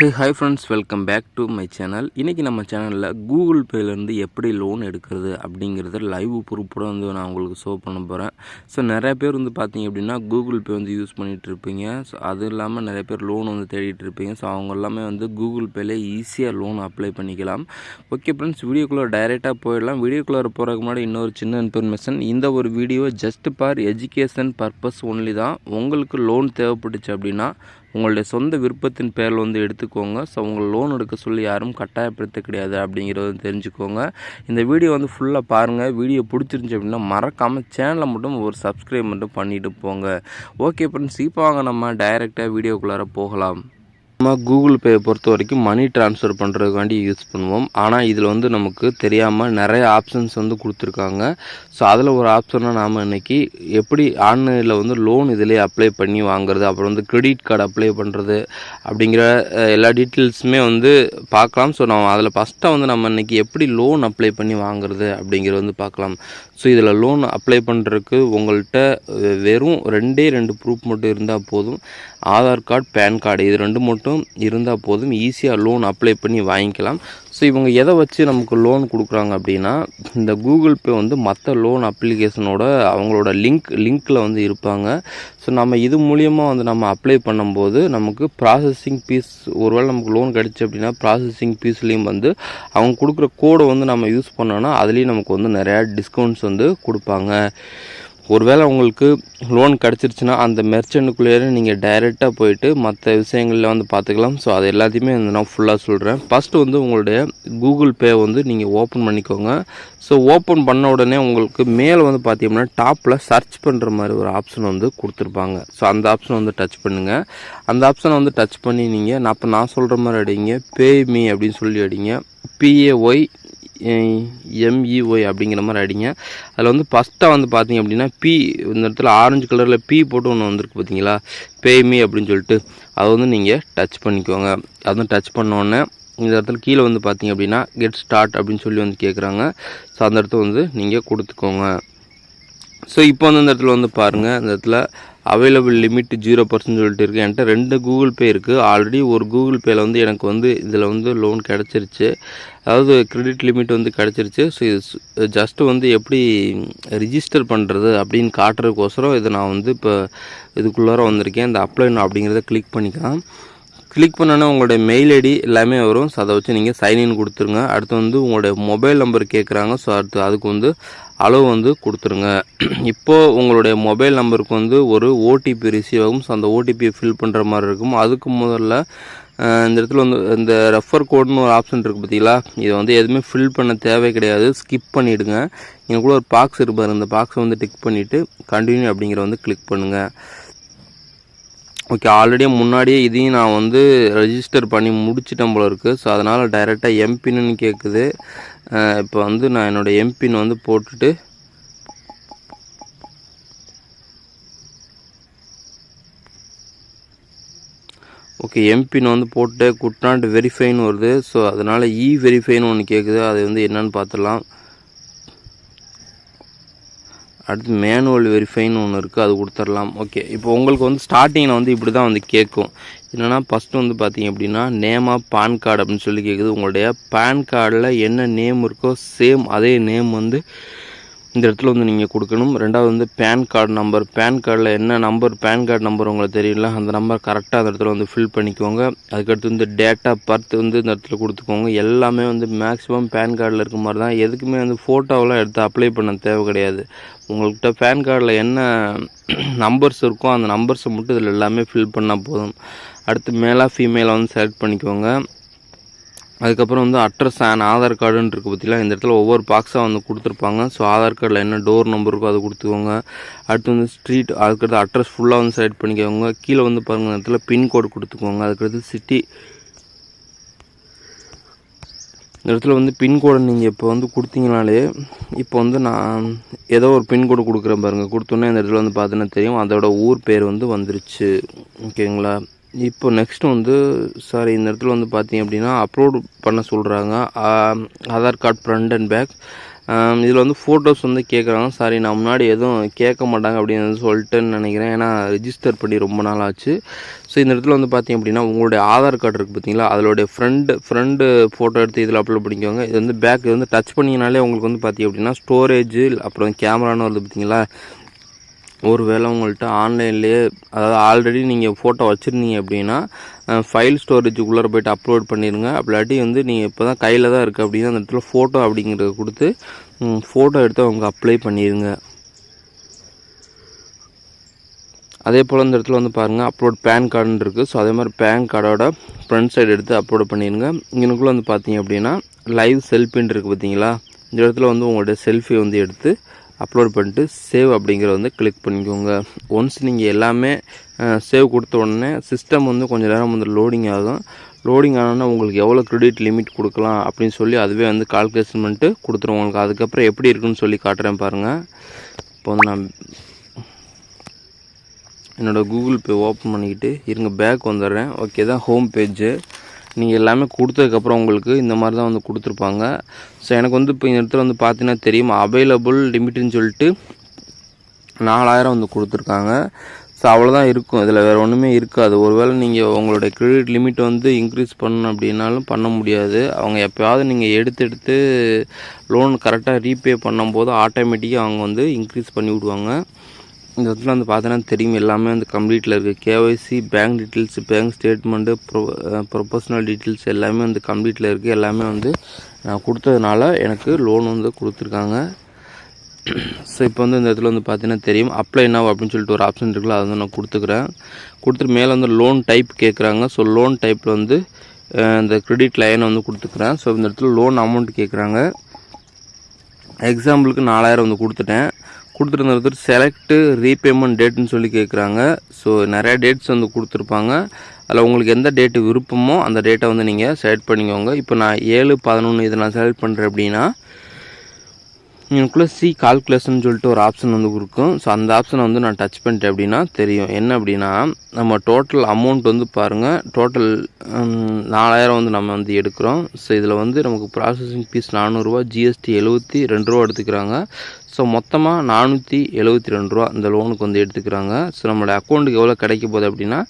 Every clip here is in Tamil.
Hey hi friends welcome back to my channel இன்றைக்கி நம்ம சேனலில் கூகுள் பேலேருந்து எப்படி லோன் எடுக்கிறது அப்படிங்கிறத லைவ் ப்ரூஃபோட வந்து நான் உங்களுக்கு ஷோ பண்ண போகிறேன் ஸோ நிறைய பேர் வந்து பார்த்தீங்க அப்படின்னா கூகுள் பே வந்து யூஸ் பண்ணிகிட்டு இருப்பீங்க. ஸோ அது இல்லாமல் நிறைய பேர் லோன் வந்து தேடிட்டு இருப்பீங்க. ஸோ அவங்க எல்லாமே வந்து கூகுள் பேலே ஈஸியாக லோன் அப்ளை பண்ணிக்கலாம். ஓகே ஃப்ரெண்ட்ஸ் வீடியோக்குள்ளே டைரெக்டாக போயிடலாம். வீடியோக்குள்ளே போகிறதுக்கு முன்னாடி இன்னொரு சின்ன இன்ஃபர்மேஷன் இந்த ஒரு video just for education purpose only தான். உங்களுக்கு லோன் தேவைப்பட்டுச்சு அப்படின்னா உங்களுடைய சொந்த விருப்பத்தின் பேரில் வந்து எடுத்துக்கோங்க. ஸோ உங்களை லோன் எடுக்க சொல்லி யாரும் கட்டாயப்படுத்த கிடையாது அப்படிங்கிறத தெரிஞ்சுக்கோங்க. இந்த வீடியோ வந்து ஃபுல்லாக பாருங்கள் வீடியோ பிடிச்சிருந்துச்சி அப்படின்னா மறக்காமல் சேனலை மட்டும் ஒரு சப்ஸ்கிரைப் மட்டும் பண்ணிவிட்டு போங்க. ஓகே ஃப்ரெண்ட்ஸ் இப்போ வாங்க நம்ம டைரெக்டாக வீடியோக்குள்ளார போகலாம். நம்ம கூகுள் பே பொறுத்த வரைக்கும் மணி ட்ரான்ஸ்ஃபர் பண்ணுறதுக்காண்டி யூஸ் பண்ணுவோம். ஆனால் இதில் வந்து நமக்கு தெரியாமல் நிறைய ஆப்ஷன்ஸ் வந்து கொடுத்துருக்காங்க. ஸோ அதில் ஒரு ஆப்ஷனாக நாம் இன்றைக்கி எப்படி ஆன்லைனில் வந்து லோன் இதிலே அப்ளை பண்ணி வாங்குறது அப்புறம் வந்து கிரெடிட் கார்டு அப்ளை பண்ணுறது அப்படிங்கிற எல்லா டீட்டெயில்ஸுமே வந்து பார்க்கலாம். ஸோ நம்ம அதில் ஃபஸ்ட்டாக வந்து நம்ம இன்றைக்கி எப்படி லோன் அப்ளை பண்ணி வாங்குறது அப்படிங்கிறது வந்து பார்க்கலாம். ஸோ இதில் லோன் அப்ளை பண்ணுறதுக்கு உங்கள்கிட்ட வெறும் ரெண்டே ரெண்டு ப்ரூஃப் மட்டும் இருந்தால் போதும். ஆதார் கார்டு பேன் கார்டு இது ரெண்டு மட்டும் இருந்தால் போதும். ஈஸியாக லோன் அப்ளை பண்ணி வாங்கிக்கலாம். ஸோ இவங்க எதை வச்சு நமக்கு லோன் கொடுக்குறாங்க அப்படின்னா இந்த கூகுள் பே வந்து மற்ற லோன் அப்ளிகேஷனோட அவங்களோட லிங்க் லிங்க்கில் வந்து இருப்பாங்க. ஸோ நம்ம இது மூலியமாக வந்து நம்ம அப்ளை பண்ணும்போது நமக்கு ப்ராசஸிங் ஃபீஸ் ஒருவேளை நமக்கு லோன் கிடச்சி அப்படின்னா ப்ராசஸிங் ஃபீஸ்லேயும் வந்து அவங்க கொடுக்குற கோடை வந்து நம்ம யூஸ் பண்ணோன்னா அதுலேயும் நமக்கு வந்து நிறையா டிஸ்கவுண்ட்ஸ் வந்து கொடுப்பாங்க. ஒருவேளை உங்களுக்கு லோன் கிடச்சிருச்சுன்னா அந்த மெர்ச்சனுக்குள்ளேயே நீங்கள் டைரெக்டாக போயிட்டு மற்ற விஷயங்களில் வந்து பார்த்துக்கலாம். ஸோ அது எல்லாத்தையுமே வந்து நான் ஃபுல்லாக சொல்கிறேன் ஃபஸ்ட்டு வந்து உங்களுடைய கூகுள் பே வந்து நீங்கள் ஓப்பன் பண்ணிக்கோங்க. ஸோ ஓப்பன் பண்ண உடனே உங்களுக்கு மேலே வந்து பார்த்தீங்கன்னா டாப்பில் சர்ச் பண்ணுற மாதிரி ஒரு ஆப்ஷன் வந்து கொடுத்துருப்பாங்க. ஸோ அந்த ஆப்ஷன் வந்து டச் பண்ணுங்கள் அந்த ஆப்ஷனை வந்து டச் பண்ணி நீங்கள் நான் அப்போ நான் சொல்கிற மாதிரி அடிங்க. பே மீ அப்படின்னு சொல்லி அடிங்க. பிஏஒய் எம்இஒய் அப்படிங்கிற மாதிரி அடிங்க. அதில் வந்து ஃபஸ்ட்டாக வந்து பார்த்தீங்க அப்படின்னா பி இந்த இடத்துல ஆரஞ்சு கலரில் பி போட்டு ஒன்று வந்திருக்கு பார்த்தீங்களா பேமி அப்படின்னு சொல்லிட்டு. அதை வந்து நீங்கள் டச் பண்ணிக்கோங்க. அதுவும் டச் பண்ணோன்னே இந்த இடத்துல கீழே வந்து பார்த்தீங்க அப்படின்னா கெட் ஸ்டார்ட் அப்படின்னு சொல்லி வந்து கேட்குறாங்க ஸோ அந்த இடத்த வந்து நீங்கள் கொடுத்துக்கோங்க. ஸோ இப்போ வந்து அந்த இடத்துல வந்து பாருங்கள் அந்த இடத்துல அவைலபிள் லிமிட் ஜீரோ பர்சன்ட் சொல்லிட்டு இருக்குது என்கிட்ட ரெண்டு கூகுள் பே இருக்குது ஆல்ரெடி ஒரு கூகுள் பேயில் வந்து எனக்கு வந்து இதில் வந்து லோன் கிடச்சிருச்சு. அதாவது கிரெடிட் லிமிட் வந்து கிடச்சிருச்சு. ஸோ இது ஜஸ்ட்டு வந்து எப்படி ரிஜிஸ்டர் பண்ணுறது அப்படின்னு காட்டுறதுக்கோசரம் இதை நான் வந்து இப்போ இதுக்குள்ளார வந்திருக்கேன். இந்த அப்ளை அப்படிங்கிறத கிளிக் பண்ணிக்கலாம். கிளிக் பண்ணோன்னே உங்களுடைய மெயில் ஐடி எல்லாமே வரும். ஸோ அதை வச்சு நீங்கள் சைன்இன் கொடுத்துருங்க. அடுத்து வந்து உங்களுடைய மொபைல் நம்பர் கேட்குறாங்க ஸோ அடுத்து அதுக்கு வந்து அளவு வந்து கொடுத்துருங்க. இப்போது உங்களுடைய மொபைல் நம்பருக்கு வந்து ஒரு ஓடிபி ரிசீவ் ஆகும். ஸோ அந்த ஓடிபியை ஃபில் பண்ணுற மாதிரி இருக்கும். அதுக்கு முதல்ல இந்த இடத்துல வந்து இந்த ரெஃபர் கோடுன்னு ஒரு ஆப்ஷன் இருக்குது பார்த்தீங்களா இதை வந்து எதுவுமே ஃபில் பண்ண தேவை கிடையாது. ஸ்கிப் பண்ணிவிடுங்க எனக்குள்ள ஒரு பாக்ஸ் இருப்பார் அந்த பாக்ஸை வந்து டிக் பண்ணிவிட்டு கண்டினியூ அப்படிங்கிற வந்து கிளிக் பண்ணுங்கள் ஓகே ஆல்ரெடி முன்னாடியே இதையும் நான் வந்து ரெஜிஸ்டர் பண்ணி முடிச்சிட்டேன் போல இருக்குது ஸோ அதனால் டைரெக்டாக எம்பின்னு கேட்குது இப்போ வந்து நான் என்னோடய எம்பின் வந்து போட்டுட்டு ஓகே எம்பின் வந்து போட்டு குட் நாட் வெரிஃபைன்னு வருது. ஸோ அதனால் இ e வெரிஃபைன்னு ஒன்று கேட்குது அது வந்து என்னென்னு பார்த்துடலாம் அடுத்து மேனுவல் வெரிஃபைன்னு ஒன்று இருக்குது அது கொடுத்துடலாம். ஓகே இப்போ உங்களுக்கு வந்து ஸ்டார்டிங்கில் வந்து இப்படி தான் வந்து கேட்கும். என்னென்னா ஃபஸ்ட்டு வந்து பார்த்தீங்க அப்படின்னா நேம் ஆஃப் பான் கார்டு அப்படின்னு சொல்லி கேட்குது உங்களுடைய பேன் கார்டில் என்ன நேம் இருக்கோ சேம் அதே நேம் வந்து இந்த இடத்துல வந்து நீங்கள் கொடுக்கணும். ரெண்டாவது வந்து பேன் கார்டு நம்பர் பேன் கார்டில் என்ன நம்பர் பேன் கார்டு நம்பர் உங்களுக்கு தெரியல. அந்த நம்பர் கரெக்டாக அந்த இடத்துல வந்து ஃபில் பண்ணிக்கோங்க. அதுக்கடுத்து வந்து டேட் ஆஃப் பர்த் வந்து இந்த இடத்துல கொடுத்துக்கோங்க. எல்லாமே வந்து மேக்ஸிமம் பேன் கார்டில் இருக்க மாதிரி தான் எதுக்குமே வந்து ஃபோட்டோவெலாம் எடுத்து அப்ளை பண்ண தேவை கிடையாது. உங்கள்கிட்ட பேன் கார்டில் என்ன நம்பர்ஸ் இருக்கோ அந்த நம்பர்ஸை மட்டும் இதில் எல்லாமே ஃபில் பண்ணால் போதும். அடுத்து மேலாக ஃபீமேலாக வந்து செலக்ட் பண்ணிக்கோங்க. அதுக்கப்புறம் வந்து அட்ரஸ் அண்ட் ஆதார் கார்டுன்னு இருக்குது பார்த்தீங்களா இந்த இடத்துல ஒவ்வொரு பாக்ஸாக வந்து கொடுத்துருப்பாங்க. ஸோ ஆதார் கார்டில் என்ன டோர் நம்பர் இருக்கோ அதை கொடுத்துக்கோங்க. அடுத்து வந்து ஸ்ட்ரீட் அதுக்கடுத்து அட்ரஸ் ஃபுல்லாக வந்து செலக்ட் பண்ணிக்கோங்க. கீழே வந்து பாருங்கள் இடத்துல பின்கோடு கொடுத்துக்கோங்க. அதுக்கடுத்து சிட்டி இந்த இடத்துல வந்து பின்கோடை நீங்கள் இப்போ வந்து கொடுத்தீங்கனாலே இப்போ வந்து நான் ஏதோ ஒரு பின்கோடு கொடுக்குறேன் பாருங்கள் கொடுத்தோன்னே இந்த இடத்துல வந்து பார்த்தீங்கன்னா தெரியும். அதோட ஊர் பேர் வந்து வந்துருச்சு. ஓகேங்களா? இப்போ நெக்ஸ்ட் வந்து சாரி இந்த இடத்துல வந்து பார்த்தீங்க அப்படின்னா அப்லோட் பண்ண சொல்கிறாங்க Aadhaar card front and back இதில் வந்து ஃபோட்டோஸ் வந்து கேட்குறாங்க சாரி நான் முன்னாடி எதுவும் கேட்க மாட்டாங்க அப்படின்னு சொல்லிட்டுன்னு நினைக்கிறேன். ஏன்னா ரிஜிஸ்டர் பண்ணி ரொம்ப நாள் ஆச்சு ஸோ இந்த இடத்துல வந்து பார்த்தீங்க அப்படின்னா உங்களுடைய ஆதார் கார்டு இருக்குது பார்த்தீங்களா அதோடைய ஃப்ரண்ட் ஃப்ரண்ட் ஃபோட்டோ எடுத்து இதில் அப்லோட் பண்ணிக்கோங்க. இது வந்து பேக் வந்து டச் பண்ணிங்கனாலே உங்களுக்கு வந்து பார்த்தீங்க அப்படின்னா ஸ்டோரேஜ் அப்புறம் கேமரான்னு வருது பார்த்தீங்களா ஒரு வேளை உங்கள்கிட்ட ஆன்லைன்லேயே அதாவது ஆல்ரெடி நீங்கள் ஃபோட்டோ வச்சுருந்தீங்க அப்படின்னா ஃபைல் ஸ்டோரேஜுக்குள்ளே போய்ட்டு அப்லோட் பண்ணிடுங்க அப்படிலாட்டி வந்து நீங்கள் இப்போ தான் கையில் தான் இருக்குது அப்படின்னா அந்த இடத்துல ஃபோட்டோ அப்படிங்கிறத கொடுத்து ஃபோட்டோ எடுத்து அவங்க அப்ளை பண்ணிடுங்க அதே போல் இந்த இடத்துல வந்து பாருங்கள் அப்லோட் பேன் கார்டுன்னு இருக்குது ஸோ அதே மாதிரி பேன் கார்டோட ஃப்ரண்ட் சைடு எடுத்து அப்லோட் பண்ணிடுங்க இங்கனுக்குள்ளே வந்து பார்த்தீங்க அப்படின்னா லைவ் செல்ஃபின்னு இருக்குது பார்த்தீங்களா இந்த இடத்துல வந்து உங்களுடைய செல்ஃபி வந்து எடுத்து அப்லோட் பண்ணிட்டு சேவ் அப்படிங்கிறத வந்து கிளிக் பண்ணிக்கோங்க. ஒன்ஸ் நீங்கள் எல்லாமே சேவ் கொடுத்த உடனே சிஸ்டம் வந்து கொஞ்சம் நேரம் வந்து லோடிங் ஆகும். லோடிங் ஆனோன்னா உங்களுக்கு எவ்வளோ கிரெடிட் லிமிட் கொடுக்கலாம் அப்படின்னு சொல்லி அதுவே வந்து கால்குலேஷன் பண்ணிட்டு கொடுத்துரும் உங்களுக்கு. அதுக்கப்புறம் எப்படி இருக்குன்னு சொல்லி காட்டுறேன் பாருங்கள் இப்போ வந்து நான் என்னோடய கூகுள் பே ஓப்பன் பண்ணிக்கிட்டு இருங்க. பேக் வந்துடுறேன். ஓகே தான் ஹோம் பேஜு நீங்கள் எல்லாமே கொடுத்ததுக்கப்புறம் உங்களுக்கு இந்த மாதிரி தான் வந்து கொடுத்துருப்பாங்க. ஸோ எனக்கு வந்து இப்போ இந்த இடத்துல வந்து பார்த்தீங்கன்னா தெரியும் அவைலபிள் லிமிட்டுன்னு சொல்லிட்டு நாலாயிரம் வந்து கொடுத்துருக்காங்க. ஸோ அவ்வளோதான் இருக்கும். இதில் வேறு ஒன்றுமே இருக்காது. ஒருவேளை நீங்கள் உங்களுடைய கிரெடிட் லிமிட் வந்து இன்க்ரீஸ் பண்ணணும் அப்படின்னாலும் பண்ண முடியாது. அவங்க எப்போயாவது நீங்கள் எடுத்து எடுத்து லோன் கரெக்டாக ரீபே பண்ணும்போது ஆட்டோமேட்டிக்காக அவங்க வந்து இன்க்ரீஸ் பண்ணி விடுவாங்க. இந்த இடத்துல வந்து பார்த்தோன்னா தெரியும். எல்லாமே வந்து கம்ப்ளீட்டில் இருக்குது KYC bank details bank statement pro professional details எல்லாமே வந்து கம்ப்ளீட்டில் இருக்குது எல்லாமே வந்து நான் கொடுத்ததுனால எனக்கு லோன் வந்து கொடுத்துருக்காங்க. ஸோ இப்போ வந்து இந்த இடத்துல வந்து பார்த்தீங்கன்னா தெரியும். அப்ளை என்ன அப்படின்னு சொல்லிட்டு ஒரு ஆப்ஷன் இருக்குல்ல அதை வந்து நான் கொடுத்துக்கிறேன். கொடுத்துட்டு மேலே வந்து லோன் டைப் கேட்குறாங்க ஸோ லோன் டைப்பில் வந்து இந்த கிரெடிட் லைனை வந்து கொடுத்துக்கிறேன். ஸோ இந்த இடத்துல லோன் அமௌண்ட் கேட்குறாங்க எக்ஸாம்பிளுக்கு நாலாயிரம் வந்து கொடுத்துட்டேன். கொடுத்துருந்தது செலக்ட் ரீபேமெண்ட் டேட்னு சொல்லி கேட்குறாங்க ஸோ நிறையா டேட்ஸ் வந்து கொடுத்துருப்பாங்க. அதில் உங்களுக்கு எந்த டேட்டு விருப்பமோ அந்த டேட்டை வந்து நீங்கள் செலக்ட் பண்ணிக்கோங்க. இப்போ நான் ஏழு பதினொன்று இதை நான் செலக்ட் பண்ணுறேன் அப்படின்னா இதுக்குள்ளே சி கால்குலேஷன் சொல்லிட்டு ஒரு ஆப்ஷன் வந்து இருக்கும் ஸோ அந்த ஆப்ஷனை வந்து நான் டச் பண்ணிட்டேன் அப்படின்னா தெரியும். என்ன அப்படின்னா நம்ம டோட்டல் அமௌண்ட் வந்து பாருங்கள் டோட்டல் நாலாயிரம் வந்து நம்ம வந்து எடுக்கிறோம். ஸோ இதில் வந்து நமக்கு ப்ராசஸிங் ஃபீஸ் நானூறுரூவா ஜிஎஸ்டி எழுபத்தி ரெண்டு ரூபா எடுத்துக்கிறாங்க. ஸோ மொத்தமாக நானூற்றி எழுபத்தி ரெண்டு ரூபா இந்த லோனுக்கு வந்து எடுத்துக்கிறாங்க. ஸோ நம்மளோட அக்கௌண்ட்டுக்கு எவ்வளோ கிடைக்க போகுது அப்படின்னா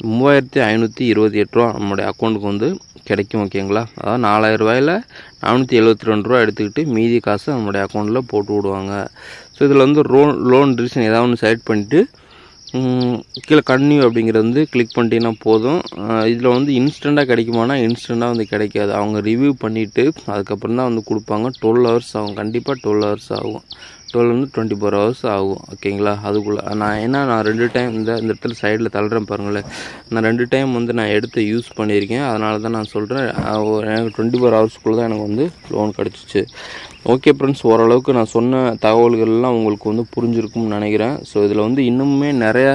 மூவாயிரத்தி ஐநூற்றி இருபத்தி எட்டு ரூபா நம்மளுடைய அக்கௌண்ட்டுக்கு வந்து கிடைக்கும் ஓகேங்களா அதாவது நாலாயிரம் ரூபாயில் நானூற்றி எழுபத்தி ரெண்டு ரூபா எடுத்துக்கிட்டு மீதி காசை நம்மளுடைய அக்கௌண்ட்டில் போட்டு விடுவாங்க. ஸோ இதில் வந்து லோன் லோன் ரீசன் ஏதாவது ஒன்று செலக்ட் பண்ணிவிட்டு கீழே கன்னியூ அப்படிங்கிறது வந்து கிளிக் பண்ணிட்டீங்கன்னா போதும். இதில் வந்து இன்ஸ்டண்ட்டாக கிடைக்குமானா இன்ஸ்டண்ட்டாக வந்து கிடைக்காது. அவங்க ரிவ்யூ பண்ணிவிட்டு அதுக்கப்புறம் தான் வந்து கொடுப்பாங்க. டுவெல் ஹவர்ஸ் ஆகும். கண்டிப்பாக டுவெல் ஹவர்ஸ் ஆகும். டுவெல் வந்து டுவெண்ட்டி ஃபோர் ஹவர்ஸ் ஆகும் ஓகேங்களா அதுக்குள்ளே நான் ஏன்னா நான் ரெண்டு டைம் இந்த இந்த இடத்துல சைடில் தள்ளுறேன் பாருங்களேன். நான் ரெண்டு டைம் வந்து நான் எடுத்து யூஸ் பண்ணியிருக்கேன். அதனால தான் நான் சொல்கிறேன் எனக்கு டுவெண்ட்டி ஃபோர் ஹவர்ஸ்க்குள்ளே தான் எனக்கு வந்து லோன் கிடச்சிச்சு. ஓகே ஃப்ரெண்ட்ஸ் ஓரளவுக்கு நான் சொன்ன தகவல்கள்லாம் உங்களுக்கு வந்து புரிஞ்சிருக்கும்னு நினைக்கிறேன். ஸோ இதில் வந்து இன்னுமே நிறையா